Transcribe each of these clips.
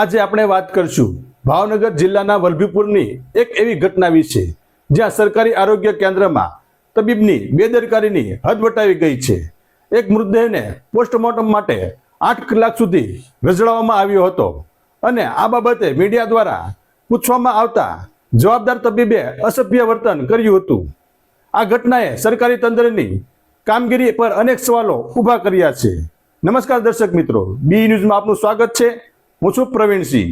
આજે આપણે વાત કરશું. ભાવનગર જિલ્લાના વલભીપુરની એક એવી ઘટના વિશે, જ્યાં સરકારી આરોગ્ય કેન્દ્રમાં તબીબની બેદરકારીની હદ વટાવી ગઈ છે. એક મૃતદેહને પોસ્ટમોર્ટમ માટે આઠ કલાક સુધી રજડાવવામાં આવ્યો હતો અને આ બાબતે મીડિયા દ્વારા પૂછવામાં આવતા જવાબદાર તબીબે અસભ્ય વર્તન કર્યું હતું. આ ઘટનાએ સરકારી તંત્રની કામગીરી પર અનેક સવાલો ઊભા કર્યા છે. નમસ્કાર દર્શક મિત્રો, બી ન્યૂઝમાં આપનું સ્વાગત છે. હું છું પ્રવીણસિંહ.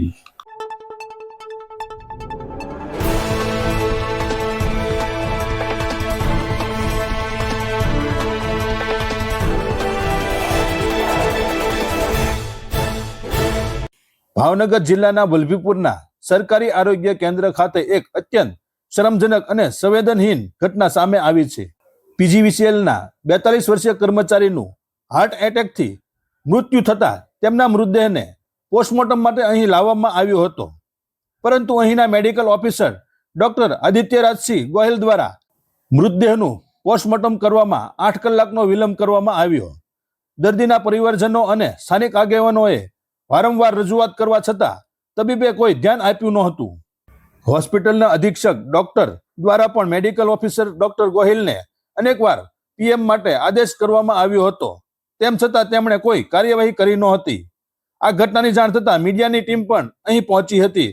ભાવનગર જિલ્લાના વલભીપુરના સરકારી આરોગ્ય કેન્દ્ર ખાતે એક અત્યંત શરમજનક અને સંવેદનહીન ઘટના સામે આવી છે. પીજીવીસીએલના બેતાલીસ વર્ષીય કર્મચારીનું હાર્ટ એટેકથી મૃત્યુ થતા તેમના મૃતદેહને પોસ્ટમોર્ટમ માટે અહીં લાવવામાં આવ્યો હતો. પરંતુ અહીંના medical officer doctor Adityarajsinh Gohil દ્વારા મૃતદેહનું પોસ્ટમોર્ટમ કરવામાં આઠ કલાકનો વિલંબ કરવામાં આવ્યો. દર્દીના પરિવારજનો અને સ્થાનિક આગેવાનોએ વારંવાર રજૂઆત કરવા છતાં તબીબે કોઈ ધ્યાન આપ્યું નહોતું. હોસ્પિટલના અધિક્ષક ડોક્ટર દ્વારા પણ મેડિકલ ઓફિસર ડોક્ટર ગોહિલને અનેકવાર પીએમ માટે આદેશ કરવામાં આવ્યો હતો. તેમ છતાં તેમણે કોઈ કાર્યવાહી કરી નહોતી. આ ઘટનાની જાણ થતાં મીડિયાની ટીમ પણ અહીં પહોંચી હતી.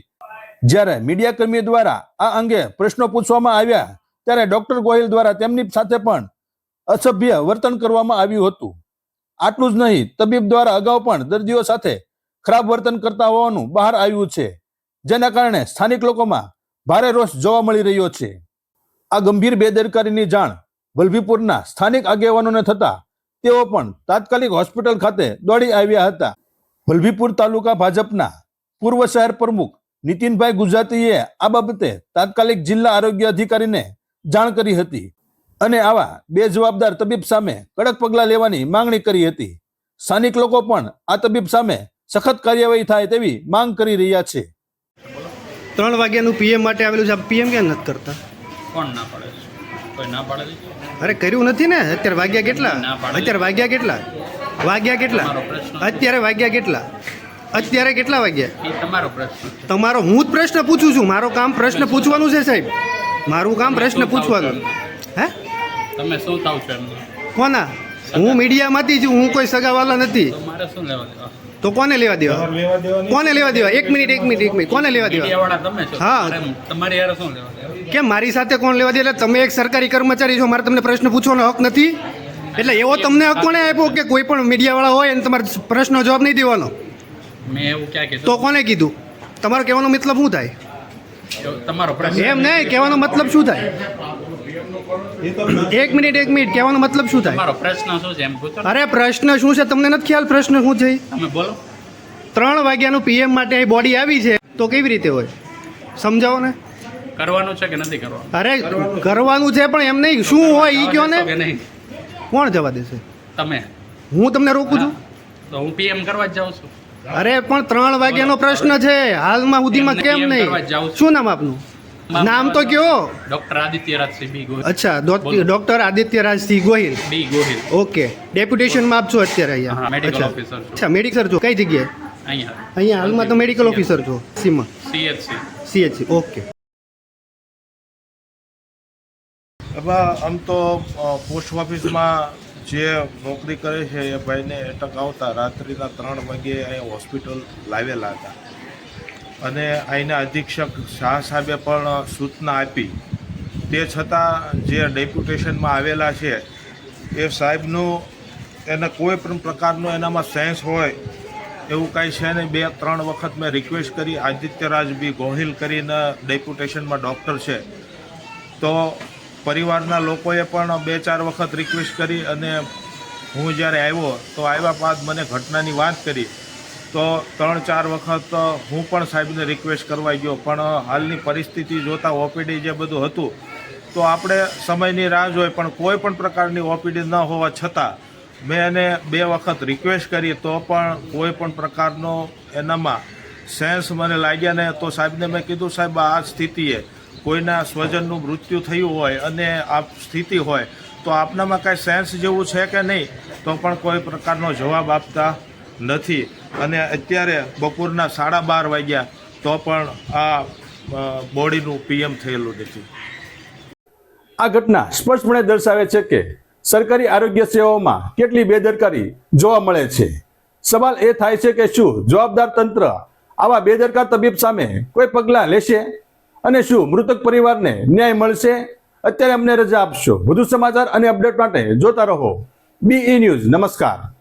જ્યારે મીડિયા કર્મી દ્વારા આ અંગે પ્રશ્નો પૂછવામાં આવ્યા, ત્યારે ડોક્ટર ગોહિલ દ્વારા તેમની સાથે પણ અસભ્ય વર્તન કરવામાં આવ્યું હતું. આટલું જ નહીં, તબીબ દ્વારા અગાઉ પણ દર્દીઓ સાથે ખરાબ વર્તન કરતા હોવાનું બહાર આવ્યું છે, જેના કારણે સ્થાનિક લોકોમાં ભારે રોષ જોવા મળી રહ્યો છે. આ ગંભીર બેદરકારીની જાણ વલભીપુરના સ્થાનિક આગેવાનોને થતા તેઓ પણ તાત્કાલિક હોસ્પિટલ ખાતે દોડી આવ્યા હતા. વલભીપુર તાલુકા ભાજપના પૂર્વ શહેર પ્રમુખ નીતિનભાઈ ગુજરાતીએ આ બાબતે તાત્કાલિક જિલ્લા આરોગ્ય અધિકારીને જાણ કરી હતી અને આવા બે જવાબદાર તબીબ સામે કડક પગલાં લેવાની માંગણી કરી હતી. સ્થાનિક લોકો પણ આ તબીબ સામે સખત કાર્યવાહી થાય તેવી માંગ કરી રહ્યા છે. ત્રણ વાગ્યાનું પીએમ માટે આવેલું છે. પીએમ કેમ નથી કરતા? કોણ ના પાડે કોઈ ના પાડે અરે કર્યું નથી ને? અત્યારે વાગ્યા કેટલા? અત્યારે વાગ્યા કેટલા? વાગ્યા કેટલા? અત્યારે વાગ્યા કેટલા? અત્યારે કેટલા વાગ્યા? તમારો પ્રશ્ન તમારો હું જ પ્રશ્ન પૂછું છું. મારો કામ પ્રશ્ન પૂછવાનું છે સાહેબ? મારું કામ પ્રશ્ન પૂછવાનું. હે? તમે શું થાવ છો કોના? હું મીડિયામાંથી છું. હું કોઈ સગાવાલા નથી. તો મારે શું લેવા દેવા? તો કોને લેવા દેવા? કોને લેવા દેવા? એક મિનિટ એક મિનિટ એક મિનિટ. કોને લેવા દેવા? મીડિયાવાળા તમે છો. હા. તમારી યાર શું લેવા કેમ મારી સાથે કોણ લેવા દે? એટલે તમે એક સરકારી કર્મચારી છો. મારે તમને પ્રશ્ન પૂછવાનો હક નથી? એટલે એવો તમને હક કોને આપ્યો કે કોઈ પણ મીડિયાવાળા હોય અને તમારે પ્રશ્નનો જવાબ નહીં દેવાનો? મેં એવું ક્યાં કીધું? તો કોને કીધું? તમારો કહેવાનો મતલબ શું થાય? તમારો પ્રશ્ન એમ નહીં કહેવાનો મતલબ શું થાય? એક મિનિટ એક મિનિટ કહેવાનો મતલબ શું થાય? મારો પ્રશ્ન શું છે એમ પૂછો અરે પ્રશ્ન શું છે? તમને નથી ખ્યાલ પ્રશ્ન શું છે? તમે બોલો. ત્રણ વાગ્યાનું પીએમ માટે અહીં બોડી આવી છે તો કેવી રીતે હોય? સમજાવો ને. કરવાનું છે કે નથી કરવાનું? અરે કરવાનું છે પણ એમ નહીં શું હોય એ કયો ને? કોણ જવા દેશે? તમે. હું તમને રોકું છું? તો હું પીએમ કરવા જ જાઉં છું. અરે પણ ત્રણ વાગ્યાનો પ્રશ્ન છે. હાલમાં સુધીમાં કેમ નહીં. શું નામ આપનું? નામ તો કયો? ડોક્ટર આદિત્ય રાજસિંહ ગોહિલ. અચ્છા doctor Aditya Rajsinh Gohil. B Gohil. Okay. ડેપ્યુટેશનમાં આપશો અત્યારે અહીંયા? મેડિકલ અચ્છા. અચ્છા મેડિકલ છો. કઈ જગ્યાએ? અહીંયા. અહીંયા હાલમાં તો મેડિકલ ઓફિસર છો સીમાં. સીએચસી. સીએચસી. ઓકે. એમાં આમ તો પોસ્ટ ઓફિસમાં જે નોકરી કરે છે એ ભાઈને એટક આવતા રાત્રિના ત્રણ વાગ્યે અહીં હોસ્પિટલ લાવેલા હતા. અને અહીંના અધિક્ષક શાહ સાહેબે પણ સૂચના આપી. તે છતાં જે ડેપ્યુટેશનમાં આવેલા છે, એ સાહેબનું એને કોઈ પણ પ્રકારનો એનામાં સેન્સ હોય, એવું કાંઈ છે નહીં. બે, ત્રણ વખત મેં રિક્વેસ્ટ કરી, આદિત્યરાજ બી ગોહિલ કરીને ડેપ્યુટેશનમાં ડૉક્ટર છે. તો પરિવારના લોકોએ પણ બે ચાર વખત રિક્વેસ્ટ કરી અને હું જ્યારે આવ્યો, તો આવ્યા બાદ મને ઘટનાની વાત કરી. તો ત્રણ ચાર વખત હું પણ સાહેબને રિક્વેસ્ટ કરવા ગયો, પણ હાલની પરિસ્થિતિ જોતાં ઓપીડી જે બધું હતું, તો આપણે સમયની રાહ જોઈ, પણ કોઈ પણ પ્રકારની ઓપીડી ન હોવા છતાં મેં એને બે વખત રિક્વેસ્ટ કરી, તો પણ કોઈ પણ પ્રકારનો એનામાં સેન્સ મને લાગ્યા ને તો સાહેબને મેં કીધું, સાહેબ, આ સ્થિતિએ કોઈના સ્વજનનું મૃત્યુ થયું હોય અને આ સ્થિતિ હોય, તો આપનામાં કાંઈ સેન્સ જેવું છે કે નહીં? તો પણ કોઈ પ્રકારનો જવાબ આપતા નથી. અને અત્યારે બપોરના સાડા બાર વાગ્યા, તો પણ આ બોડીનું પીએમ થયેલું નથી. આ ઘટના સ્પષ્ટપણે દર્શાવે છે કે સરકારી આરોગ્ય સેવાઓમાં કેટલી બેદરકારી જોવા મળે છે. સવાલ એ થાય છે કે શું જવાબદાર તંત્ર આવા બેદરકાર તબીબ સામે કોઈ પગલાં લેશે? અને શું? મૃતક પરિવારને ન્યાય મળશે? અત્યારે અમને રજા આપશો. વધુ સમાચાર અને અપડેટ માટે જોતા રહો. બીઈ ન્યૂઝ નમસ્કાર.